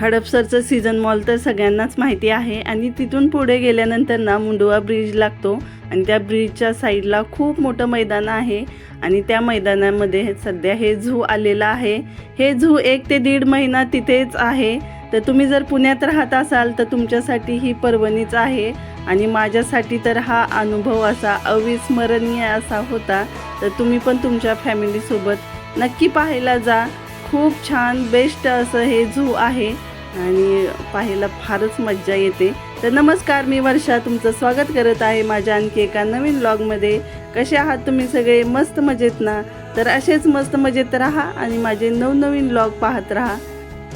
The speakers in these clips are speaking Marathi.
हडपसरचं सीझन मॉल तर सगळ्यांनाच माहिती आहे आणि तिथून पुढे गेल्यानंतर ना मुंडवा ब्रिज लागतो आणि त्या ब्रिजच्या साईडला खूप मोठं मैदान आहे आणि त्या मैदानामध्ये सध्या हे झू आलेलं आहे. हे झू एक ते दीड महिना तिथेच आहे. तर तुम्ही जर पुण्यात राहत असाल तर तुमच्यासाठी ही पर्वणीच आहे आणि माझ्यासाठी तर हा अनुभव असा अविस्मरणीय असा होता. तर तुम्ही पण तुमच्या फॅमिलीसोबत नक्की पाहायला जा. खूप छान बेस्ट असं हे झू आहे. आणि पाहायला फारच मज्जा येते. तर नमस्कार मी वर्षा तुमचं स्वागत करत आहे माझ्या आणखी एका नवीन ब्लॉगमध्ये कसे आहात तुम्ही सगळे? मस्त मजेत ना? तर असेच मस्त मजेत राहा आणि माझे नवनवीन ब्लॉग पाहत राहा.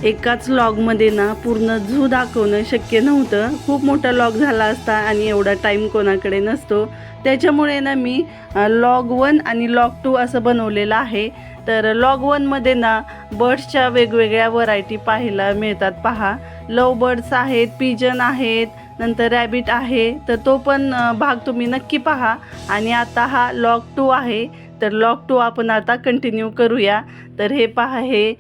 एकाच लॉगमध्ये ना पूर्ण झू दाखवणं शक्य नव्हतं. खूप मोठा लॉग झाला असता आणि एवढा टाईम कोणाकडे नसतो. त्याच्यामुळे ना मी लॉग वन आणि लॉग टू असं बनवलेलं आहे. तर लॉग वनमध्ये ना बर्ड्सच्या वेगवेगळ्या व्हरायटी पाहायला मिळतात. पहा लव बर्ड्स आहेत पिजन आहेत नंतर रॅबिट आहे. तर तो पण भाग तुम्ही नक्की पहा. आणि आता हा लॉग टू आहे. तर लॉग टू आपण आता कंटिन्यू करूया. तर हे पहा हे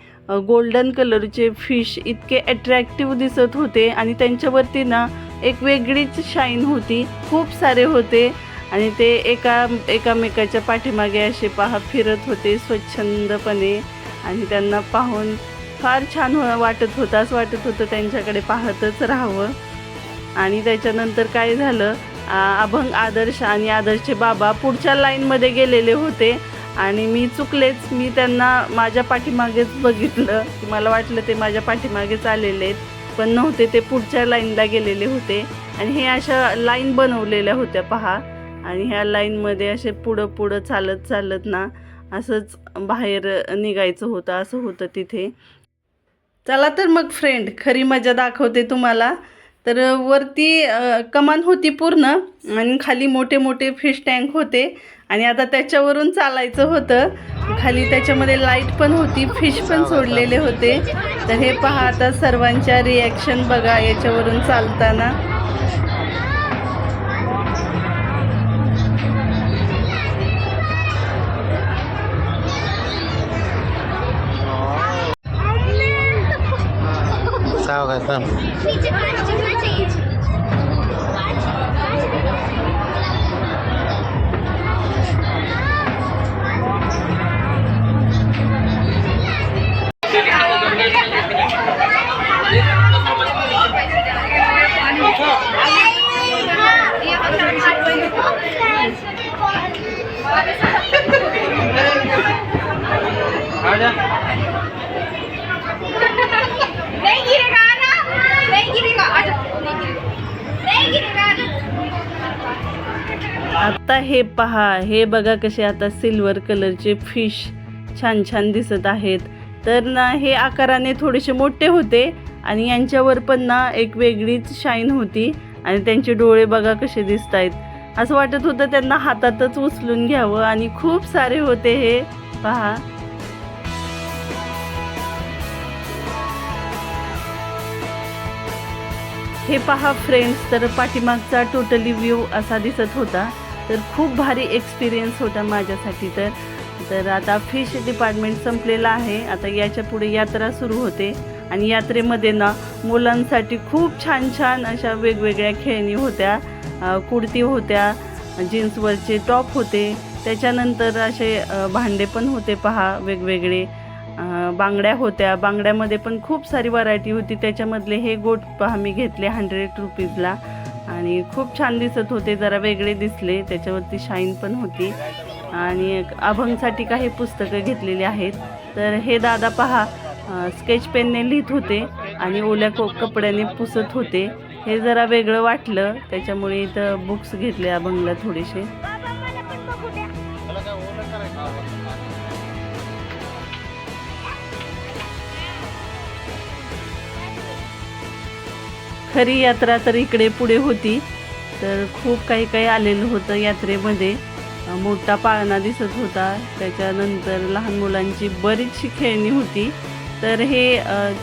गोल्डन कलरचे फिश इतके अट्रॅक्टिव्ह दिसत होते. आणि त्यांच्यावरती ना एक वेगळीच शाईन होती. खूप सारे होते. आणि ते एका एकामेकाच्या पाठीमागे असे पहा फिरत होते स्वच्छंदपणे. आणि त्यांना पाहून फार छान हो- वाटत होतं असं वाटत होतं त्यांच्याकडे पाहतच राहावं. आणि त्याच्यानंतर काय झालं? अभंग आदर्श आणि आदर्शचे बाबा पुढच्या लाईनमध्ये गेलेले होते. आणि मी चुकलेच मी त्यांना माझ्या पाठीमागेच बघितलं. मला वाटलं ते माझ्या पाठीमागेच आलेले आहेत पण नव्हते ते पुढच्या लाईनला गेलेले होते. आणि हे अशा लाईन बनवलेल्या होत्या पहा. आणि ह्या लाईनमध्ये असे पुढं पुढं चालत चालत ना असंच बाहेर निघायचं होतं असं होतं तिथे. चला तर मग फ्रेंड खरी मजा दाखवते तुम्हाला. तर वरती कमान होती पूर्ण आणि खाली मोठे मोठे फिश टँक होते. आणि आता त्याच्यावरून चालायचं होतं. खाली त्याच्यामध्ये लाइट पण होती फिश पण सोडलेले होते. तर हे पहा आता सर्वांच्या रिॲक्शन बघा याच्यावरून चालताना. सावकाश थांब पीछे पानी चढ़ना चाहिए नहीं गिरेगा ना नहीं गिरेगा आजा नहीं गिरेगा नहीं गिरेगा आजा आता हे पहा हे बघा कसे आता सिल्वर कलरचे फिश छान छान दिसत आहेत. तर ना हे आकाराने थोडेसे मोठे होते आणि यांच्यावर पण ना एक वेगळीच शाईन होती आणि त्यांचे डोळे बघा कसे दिसत आहेत असं वाटत होतं त्यांना हातातच उचलून घ्यावं आणि खूप सारे होते हे. पहा. हे पहा फ्रेंड्स तर पाठीमागचा टोटली व्ह्यू असा दिसत होता. तर खूप भारी एक्सपिरियन्स होता माझ्यासाठी. तर तर आता फिश डिपार्टमेंट संपलेलं आहे. आता याच्यापुढे यात्रा सुरू होते. आणि यात्रेमध्ये ना मुलांसाठी खूप छान छान अशा वेगवेगळ्या खेळणी होत्या. कुडती होत्या जीन्सवरचे टॉप होते. त्याच्यानंतर असे भांडे पण होते पहा वेगवेगळे. बांगड्या होत्या. बांगड्यामध्ये पण खूप सारी व्हरायटी होती. त्याच्यामधले हे गोट पहा मी घेतले हंड्रेड रुपीजला आणि खूप छान दिसत होते जरा वेगळे दिसले त्याच्यावरती शाईन पण होती. आणि अभंगसाठी काही पुस्तकं घेतलेली आहेत. तर हे दादा पहा स्केच पेनने लिहित होते आणि ओल्या को कपड्याने पुसत होते. हे जरा वेगळं वाटलं त्याच्यामुळे इथं बुक्स घेतले अभंगला थोडेसे. खरी यात्रा तर इकडे पुढे होती. तर खूप काही काही आलेलं होतं यात्रेमध्ये. मोठा पाळणा दिसत होता. त्याच्यानंतर लहान मुलांची बरीचशी खेळणी होती. तर हे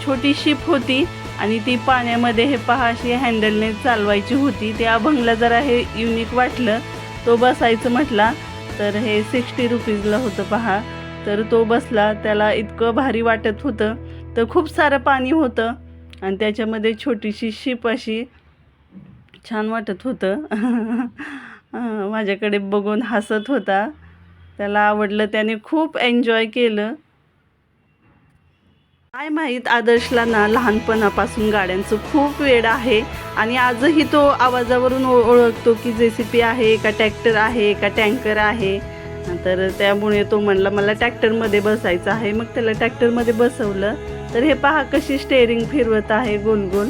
छोटी शिप होती आणि ती पाण्यामध्ये हे पहा अशी हँडलने चालवायची होती. ते अभंगला जरा हे युनिक वाटलं. तो बसायचं म्हटला तर हे सिक्स्टी रुपीजला होतं पहा. तर तो बसला त्याला इतकं भारी वाटत होतं. तर खूप सारं पाणी होतं. आणि त्याच्यामध्ये छोटीशी शिप अशी छान वाटत होतं. माझ्याकडे बघून हसत होता. त्याला आवडलं त्याने खूप एन्जॉय केलं. काय माहीत आदर्शला ना लहानपणापासून गाड्यांचं खूप वेड आहे आणि आजही तो आवाजावरून ओ- ओळखतो की जे सी पी आहे का ट्रॅक्टर आहे का टँकर आहे. तर त्यामुळे तो म्हणला मला ट्रॅक्टरमध्ये बसायचं आहे. मग त्याला ट्रॅक्टरमध्ये बसवलं. तर हे पहा कशी स्टेअरिंग फिरवत आहे गोल गोल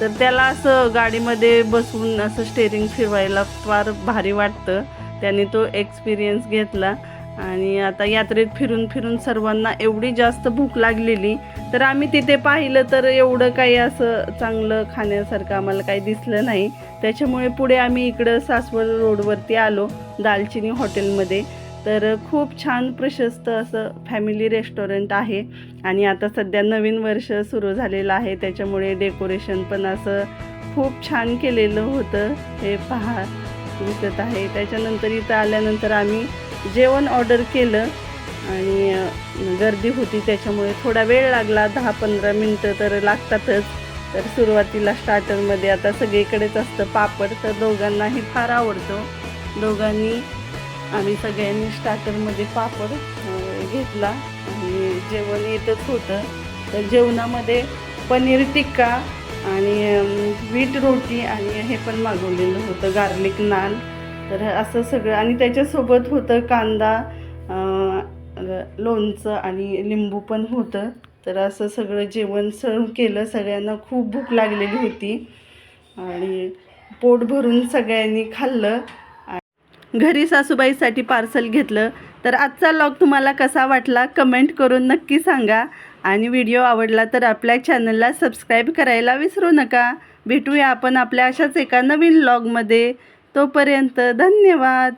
तर त्याला असं गाडीमध्ये बसून असं स्टेअरिंग फिरवायला फार भारी वाटतं. त्याने तो एक्सपिरियन्स घेतला. आणि आता यात्रेत फिरून फिरून सर्वांना एवढी जास्त भूक लागलेली. तर आम्ही तिथे पाहिलं तर एवढं काही असं चांगलं खाण्यासारखं आम्हाला काही दिसलं नाही. त्याच्यामुळे पुढे आम्ही इकडं सासवड रोडवरती आलो दालचिनी हॉटेलमध्ये तर खूप छान प्रशस्त असं फॅमिली रेस्टॉरंट आहे. आणि आता सध्या नवीन वर्ष सुरू झालेलं आहे. त्याच्यामुळे डेकोरेशन पण असं खूप छान केलेलं होतं. हे पहा दिसत आहे. त्याच्यानंतर इथं आल्यानंतर आम्ही जेवण ऑर्डर केलं. आणि गर्दी होती. त्याच्यामुळे थोडा वेळ लागला. दहा पंधरा मिनटं तर लागतातच. तर सुरुवातीला स्टार्टरमध्ये आता सगळीकडेच असतं पापड. तर दोघांनाही फार आवडतो. दोघांनी आम्ही सगळ्यांनी स्टार्टरमध्ये पापड घेतला आणि जेवण येतच होतं. तर जेवणामध्ये पनीर टिक्का आणि वीट व्हीट रोटी आणि हे पण मागवलेलं होतं गार्लिक नान तर असं सगळं आणि त्याच्यासोबत होतं कांदा लोणचं आणि लिंबू पण होतं. तर असं सगळं जेवण सर्व केलं सगळ्यांना खूप भूक लागलेली होती. आणि पोट भरून सगळ्यांनी खाल्लं. घरी सासूबाईसाठी पार्सल घेतलं. तर आजचा लॉग तुम्हाला कसा वाटला कमेंट करून नक्की सांगा. आणि व्हिडिओ आवडला तर आपल्या चॅनलला सबस्क्राईब करायला विसरू नका. भेटूया आपण आपल्या अशाच एका नवीन लॉगमध्ये तोपर्यंत धन्यवाद.